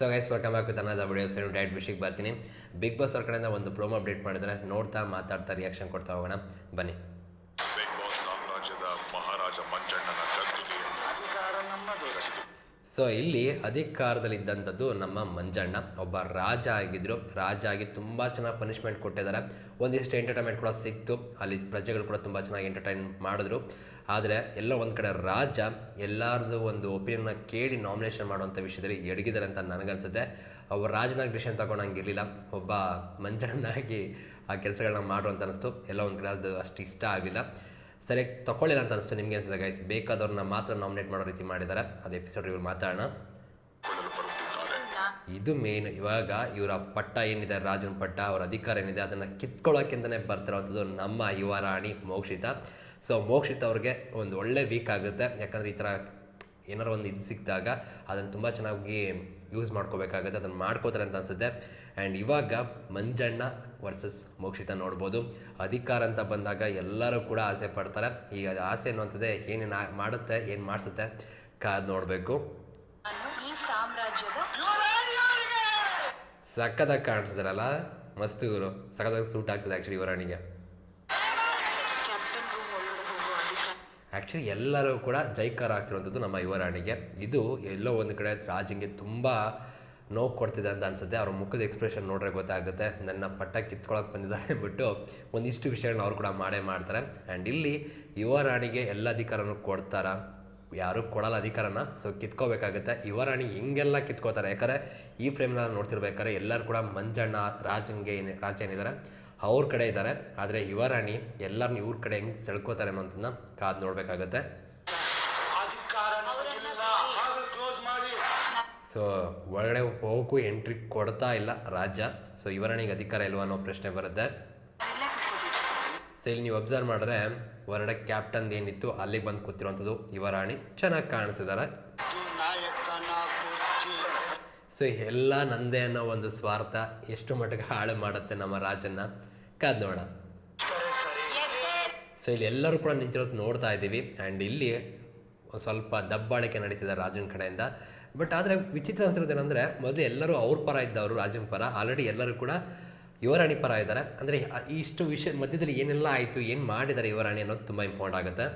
So guys welcome back with ಅನ್ನದ videos diet ವಿಷಯಕ್ಕೆ ಬರ್ತೀನಿ ಬಿಗ್ ಬಾಸ್ ಅವ್ರ ಕಡೆಯಿಂದ ಒಂದು ಪ್ರೋಮೋ ಅಪ್ಡೇಟ್ ಮಾಡಿದರೆ ನೋಡ್ತಾ ಮಾತಾಡ್ತಾ ರಿಯಾಕ್ಷನ್ ಕೊಡ್ತಾ ಹೋಗೋಣ. ಬನ್ನಿ. ಬಿಗ್ ಬಾಸ್ ಸಾಮ್ರಾಜ್ಯದ ಮಹಾರಾಜ ಮಂಜಣ್ಣನ ಗದ್ದುಗೆಯಲ್ಲಿ ಅಧಿಕಾರ ನಮ್ಮದು ಸೊ ಇಲ್ಲಿ ಅಧಿಕಾರದಲ್ಲಿದ್ದಂಥದ್ದು ನಮ್ಮ ಮಂಜಣ್ಣ. ಒಬ್ಬ ರಾಜ ಆಗಿದ್ರು. ರಾಜ ಆಗಿ ತುಂಬ ಚೆನ್ನಾಗಿ ಪನಿಷ್ಮೆಂಟ್ ಕೊಟ್ಟಿದ್ದಾರೆ. ಒಂದಿಷ್ಟು ಎಂಟರ್ಟೈನ್ಮೆಂಟ್ ಕೂಡ ಸಿಕ್ತು. ಅಲ್ಲಿ ಪ್ರಜೆಗಳು ಕೂಡ ತುಂಬ ಚೆನ್ನಾಗಿ ಎಂಟರ್ಟೈನ್ ಮಾಡಿದ್ರು. ಆದರೆ ಎಲ್ಲ ಒಂದು ಕಡೆ ರಾಜ ಎಲ್ಲರದ್ದು ಒಂದು ಒಪಿನಿಯನ್ನ ಕೇಳಿ ನಾಮಿನೇಷನ್ ಮಾಡುವಂಥ ವಿಷಯದಲ್ಲಿ ಎಡಗಿದ್ದಾರೆ ಅಂತ ನನಗನ್ಸುತ್ತೆ. ಒಬ್ಬ ರಾಜನಾಗಿ ಡಿಸಿಷನ್ ತಗೊಂಡಂಗಿರಲಿಲ್ಲ. ಒಬ್ಬ ಮಂಜಣ್ಣನಾಗಿ ಆ ಕೆಲಸಗಳನ್ನ ಮಾಡು ಅಂತ ಅನಿಸ್ತು. ಎಲ್ಲ ಒಂದು ಕಡೆ ಅದು ಅಷ್ಟು ಇಷ್ಟ ಆಗಲಿಲ್ಲ ಸರಿಯಾಗಿ ತಗೊಳ್ಳಿಲ್ಲ ಅಂತ ಅನಿಸ್ತು ನಿಮಗೆ ಅನಿಸಿದೆ ಗೈಸ್ ಬೇಕಾದವ್ರನ್ನ ಮಾತ್ರ ನಾಮಿನೇಟ್ ಮಾಡೋ ರೀತಿ ಮಾಡಿದ್ದಾರೆ. ಅದು ಎಪಿಸೋಡ್ ಇವ್ರು ಮಾತಾಡೋಣ. ಇದು ಮೇನ್ ಇವಾಗ ಇವರ ಪಟ್ಟ ಏನಿದೆ, ರಾಜನ ಪಟ್ಟ, ಅವರ ಅಧಿಕಾರ ಏನಿದೆ, ಅದನ್ನು ಕಿತ್ಕೊಳ್ಳೋಕೆಂತಲೇ ಬರ್ತಿರೋವಂಥದ್ದು ನಮ್ಮ ಯುವ ರಾಣಿ ಮೋಕ್ಷಿತ. ಸೊ ಮೋಕ್ಷಿತ ಅವ್ರಿಗೆ ಒಂದು ಒಳ್ಳೆ ವೀಕ್ ಆಗುತ್ತೆ. ಯಾಕಂದರೆ ಈ ಥರ ಏನಾರು ಒಂದು ಇದು ಸಿಕ್ಕಿದಾಗ ಅದನ್ನು ತುಂಬ ಚೆನ್ನಾಗಿ ಯೂಸ್ ಮಾಡ್ಕೋಬೇಕಾಗುತ್ತೆ, ಅದನ್ನು ಮಾಡ್ಕೋತಾರೆ ಅಂತ ಅನಿಸುತ್ತೆ. ಆ್ಯಂಡ್ ಇವಾಗ ಮಂಜಣ್ಣ ವರ್ಸಸ್ ಮೋಕ್ಷಿತ ನೋಡ್ಬೋದು. ಅಧಿಕಾರ ಅಂತ ಬಂದಾಗ ಎಲ್ಲರೂ ಕೂಡ ಆಸೆ ಪಡ್ತಾರೆ. ಈಗ ಅದು ಆಸೆ ಅನ್ನುವಂಥದ್ದೇ ಏನೇನು ಮಾಡುತ್ತೆ ಏನು ಮಾಡಿಸುತ್ತೆ ಕಾದು ನೋಡಬೇಕು. ನಾನು ಈ ಸಾಮ್ರಾಜ್ಯದ ಸಕ್ಕದಾಗಿ ಕಾಣಿಸ್ತಾರಲ್ಲ ಮಸ್ತ್ ಗುರು. ಸಕ್ಕದಾಗಿ ಸೂಟ್ ಆಗ್ತದೆ ಆ್ಯಕ್ಚುಲಿ ಅಧಿಕಾರ. ಆ್ಯಕ್ಚುಲಿ ಎಲ್ಲರೂ ಕೂಡ ಜೈಕಾರ ಆಗ್ತಿರುವಂಥದ್ದು ನಮ್ಮ ಯುವರಾಣಿಗೆ ಇದು ಎಲ್ಲೋ ಒಂದು ಕಡೆ ರಾಜಂಗೆ ತುಂಬ ನೋವು ಕೊಡ್ತಿದೆ ಅಂತ ಅನ್ಸುತ್ತೆ. ಅವ್ರ ಮುಖದ ಎಕ್ಸ್ಪ್ರೆಷನ್ ನೋಡ್ರೆ ಗೊತ್ತಾಗುತ್ತೆ. ನನ್ನ ಪಟ್ಟ ಕಿತ್ಕೊಳಕ್ಕೆ ಬಂದಿದ್ದಾರೆ ಬಿಟ್ಟು ಒಂದಿಷ್ಟು ವಿಷಯಗಳನ್ನ ಅವ್ರು ಕೂಡ ಮಾಡೇ ಮಾಡ್ತಾರೆ. ಆ್ಯಂಡ್ ಇಲ್ಲಿ ಯುವರಾಣಿಗೆ ಎಲ್ಲ ಅಧಿಕಾರನೂ ಕೊಡ್ತಾರ. ಯಾರೂ ಕೊಡಲ್ಲ ಅಧಿಕಾರನ ಸೊ ಕಿತ್ಕೋಬೇಕಾಗುತ್ತೆ. ಯುವರಾಣಿ ಹಿಂಗೆಲ್ಲ ಕಿತ್ಕೋತಾರೆ. ಯಾಕಂದರೆ ಈ ಫ್ರೇಮ್ನ ನೋಡ್ತಿರ್ಬೇಕಾದ್ರೆ ಎಲ್ಲರೂ ಕೂಡ ಮಂಜಣ್ಣ ರಾಜಂಗೆ ಏನು ರಾಜ ಏನಿದ್ದಾರೆ ಅವ್ರ ಕಡೆ ಇದ್ದಾರೆ ಆದರೆ ಯುವರಾಣಿ ಎಲ್ಲರನ್ನ ಇವ್ರ ಕಡೆ ಹೆಂಗೆ ಸೆಳ್ಕೋತಾರೆ ಅನ್ನೋದನ್ನ ಕಾದು ನೋಡಬೇಕಾಗತ್ತೆ. ಸೊ ಒಳಗಡೆ ಹೋಗೋಕ್ಕೂ ಎಂಟ್ರಿ ಕೊಡ್ತಾ ಇಲ್ಲ ರಾಜ್ಯ. ಸೊ ಯುವರಾಣಿಗೆ ಅಧಿಕಾರ ಇಲ್ವಾ ಅನ್ನೋ ಪ್ರಶ್ನೆ ಬರುತ್ತೆ. ಸೊ ಇಲ್ಲಿ ನೀವು ಅಬ್ಸರ್ವ್ ಮಾಡಿದ್ರೆ ಹೊರಗಡೆ ಕ್ಯಾಪ್ಟನ್ ಏನಿತ್ತು, ಅಲ್ಲಿಗೆ ಬಂದು ಕೂತಿರುವಂಥದ್ದು ಯುವರಾಣಿ. ಚೆನ್ನಾಗಿ ಕಾಣಿಸಿದ್ದಾರೆ. ಸೊ ಎಲ್ಲ ನಂದೇ ಅನ್ನೋ ಒಂದು ಸ್ವಾರ್ಥ ಎಷ್ಟು ಮಟ್ಟಿಗೆ ಹಾಳು ಮಾಡುತ್ತೆ ನಮ್ಮ ರಾಜನ್ನ? ಕಾದ್ ಸರಿ ಸೊ ಇಲ್ಲಿ ಎಲ್ಲರೂ ಕೂಡ ನಿಂತಿರೋದು ನೋಡ್ತಾ ಇದ್ದೀವಿ. ಆ್ಯಂಡ್ ಇಲ್ಲಿ ಸ್ವಲ್ಪ ದಬ್ಬಾಳಿಕೆ ನಡೀತಿದೆ ರಾಜನ ಕಡೆಯಿಂದ. ಬಟ್ ಆದರೆ ವಿಚಿತ್ರ ಅನ್ಸಿರೋದೇನೆಂದರೆ ಮೊದಲು ಎಲ್ಲರೂ ಅವ್ರ ಪರ ಇದ್ದವರು ರಾಜನ ಪರ. ಆಲ್ರೆಡಿ ಎಲ್ಲರೂ ಕೂಡ ಯುವರಾಣಿ ಪರ ಇದ್ದಾರೆ. ಅಂದರೆ ಇಷ್ಟು ವಿಷಯ ಮಧ್ಯದಲ್ಲಿ ಏನೆಲ್ಲ ಆಯಿತು ಏನು ಮಾಡಿದ್ದಾರೆ ಯುವರಾಣಿ ಅನ್ನೋದು ತುಂಬ ಇಂಪಾರ್ಟೆಂಟ್ ಆಗುತ್ತೆ.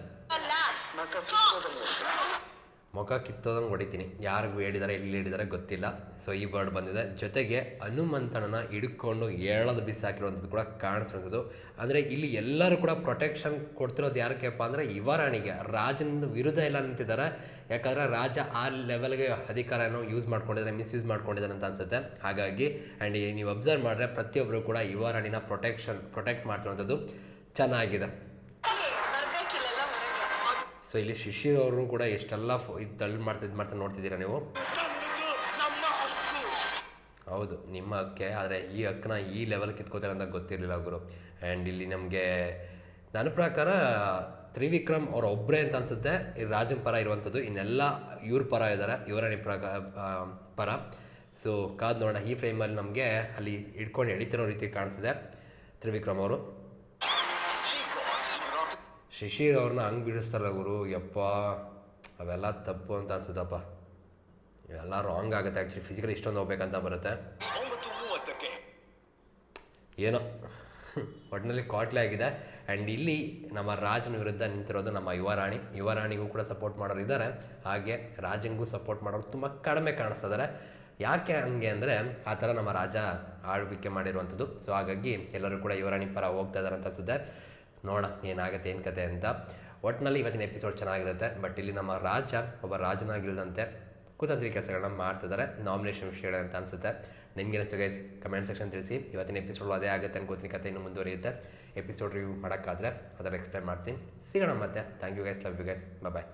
ಮುಖ ಕಿತ್ತೋದಂಗೆ ಹೊಡಿತೀನಿ. ಯಾರಿಗೂ ಹೇಳಿದ್ದಾರೆ ಎಲ್ಲಿ ಹೇಳಿದಾರೆ ಗೊತ್ತಿಲ್ಲ. ಸೊ ಈ ವರ್ಡ್ ಬಂದಿದೆ. ಜೊತೆಗೆ ಹನುಮಂತನನ್ನು ಹಿಡ್ಕೊಂಡು ಏಳದ ಬಿಸಾಕಿರುವಂಥದ್ದು ಕೂಡ ಕಾಣಿಸ್ತಿರೋಂಥದ್ದು ಅಂದರೆ ಇಲ್ಲಿ ಎಲ್ಲರೂ ಕೂಡ ಪ್ರೊಟೆಕ್ಷನ್ ಕೊಡ್ತಿರೋದು ಯಾರಕ್ಕೆಪ್ಪ ಅಂದರೆ ಯುವರಾಣಿಗೆ. ರಾಜನ ವಿರುದ್ಧ ಎಲ್ಲ ನಿಂತಿದ್ದಾರೆ. ಯಾಕಂದರೆ ರಾಜ ಆ ಲೆವೆಲ್ಗೆ ಅಧಿಕಾರನ ಯೂಸ್ ಮಾಡ್ಕೊಂಡಿದ್ದಾರೆ ಮಿಸ್ಯೂಸ್ ಮಾಡ್ಕೊಂಡಿದ್ದಾರೆ ಅಂತ ಅನ್ಸುತ್ತೆ. ಹಾಗಾಗಿ ಆ್ಯಂಡ್ ನೀವು ಅಬ್ಸರ್ವ್ ಮಾಡಿದ್ರೆ ಪ್ರತಿಯೊಬ್ಬರು ಕೂಡ ಯುವರಾಣಿನ ಪ್ರೊಟೆಕ್ಷನ್ ಪ್ರೊಟೆಕ್ಟ್ ಮಾಡ್ತಿರುವಂಥದ್ದು ಚೆನ್ನಾಗಿದೆ. ಸೊ ಇಲ್ಲಿ ಶಿಶಿರ್ ಅವರು ಕೂಡ ಎಷ್ಟೆಲ್ಲ ಫೋ ಇದು ತಳ್ಳು ಮಾಡ್ತಾ ಇದು ಮಾಡ್ತಾ ನೋಡ್ತಿದ್ದೀರಾ ನೀವು? ಹೌದು ನಿಮ್ಮ ಹಕ್ಕೆ. ಆದರೆ ಈ ಹಕ್ಕನ್ನ ಈ ಲೆವೆಲ್ ಕಿತ್ಕೋತಾರೆ ಅಂತ ಗೊತ್ತಿರಲಿಲ್ಲ ಗುರು. ಆ್ಯಂಡ್ ಇಲ್ಲಿ ನಮಗೆ ನನ್ನ ಪ್ರಕಾರ ತ್ರಿವಿಕ್ರಮ್ ಅವ್ರ ಒಬ್ಬರೇ ಅಂತ ಅನಿಸುತ್ತೆ. ಈ ರಾಜನ್ ಪರ ಇರುವಂಥದ್ದು. ಇನ್ನೆಲ್ಲ ಇವ್ರ ಪರ ಇದ್ದಾರೆ ಇವರೇ ಪ್ರಕ ಆ, ಪರ. ಸೊ ಕಾದು ನೋಡೋಣ. ಈ ಫ್ರೇಮಲ್ಲಿ ನಮಗೆ ಅಲ್ಲಿ ಹಿಡ್ಕೊಂಡು ಎಳಿತಿರೋ ರೀತಿ ಕಾಣಿಸಿದೆ ತ್ರಿವಿಕ್ರಮ್ ಅವರು. ಶಿಶಿರ್ ಅವ್ರನ್ನ ಹಂಗೆ ಬಿಡಿಸ್ತಾರಲ್ಲ ಗುರು, ಯಪ್ಪ, ಅವೆಲ್ಲ ತಪ್ಪು ಅಂತ ಅನ್ಸುತ್ತಪ್ಪ. ಇವೆಲ್ಲ ರಾಂಗ್ ಆಗುತ್ತೆ ಆ್ಯಕ್ಚುಲಿ ಫಿಸಿಕಲಿ ಇಷ್ಟೊಂದು ಹೋಗ್ಬೇಕಂತ ಬರುತ್ತೆ. ಏನೋ ಒಟ್ಟಿನಲ್ಲಿ ಕಾಟ್ಲೆ ಆಗಿದೆ. ಆ್ಯಂಡ್ ಇಲ್ಲಿ ನಮ್ಮ ರಾಜನ ವಿರುದ್ಧ ನಿಂತಿರೋದು ನಮ್ಮ ಯುವರಾಣಿ ಯುವರಾಣಿಗೂ ಕೂಡ ಸಪೋರ್ಟ್ ಮಾಡೋರು ಇದ್ದಾರೆ. ಹಾಗೆ ರಾಜನಿಗೂ ಸಪೋರ್ಟ್ ಮಾಡೋರು ತುಂಬ ಕಡಿಮೆ ಕಾಣಿಸ್ತಿದ್ದಾರೆ ಯಾಕೆ ಹಂಗೆ ಅಂದರೆ ಆ ಥರ ನಮ್ಮ ರಾಜ ಆಳ್ವಿಕೆ ಮಾಡಿರುವಂಥದ್ದು. ಸೊ ಹಾಗಾಗಿ ಎಲ್ಲರೂ ಕೂಡ ಯುವರಾಣಿ ಪರ ಹೋಗ್ತಾ ಇದ್ದಾರೆ ಅಂತ ಅನ್ಸುತ್ತೆ. ನೋಡೋಣ ಏನಾಗುತ್ತೆ, ಏನು ಕತೆ ಅಂತ. ಒಟ್ಟಿನಲ್ಲಿ ಇವತ್ತಿನ ಎಪಿಸೋಡ್ ಚೆನ್ನಾಗಿರುತ್ತೆ. ಬಟ್ ಇಲ್ಲಿ ನಮ್ಮ ರಾಜ ಒಬ್ಬ ರಾಜನಾಗಿಲ್ಲದಂತೆ ಕುತಂತ್ರಿ ಕೆಲಸಗಳನ್ನ ಮಾಡ್ತಿದ್ದಾರೆ ನಾಮಿನೇಷನ್ ವಿಷಯಗಳು ಅಂತ ಅನಿಸುತ್ತೆ. ನಿಮ್ಗೆ ಅನಿಸ್ತು ಗೈಸ್ ಕಮೆಂಟ್ ಸೆಕ್ಷನ್ ತಿಳಿಸಿ. ಇವತ್ತಿನ ಎಪಿಸೋಡ್ ಅದೇ ಆಗುತ್ತೆ ಅನ್ಕೋತೀನಿ. ಕತೆ ಇನ್ನು ಮುಂದುವರಿಯುತ್ತೆ. ಎಪಿಸೋಡ್ ರಿವ್ಯೂ ಮಾಡೋಕ್ಕಾದ್ರೆ ಅದನ್ನು ಎಕ್ಸ್ಪ್ಲೇನ್ ಮಾಡ್ತೀನಿ. ಸಿಗೋಣ ಮತ್ತೆ. Thank you guys love you guys bye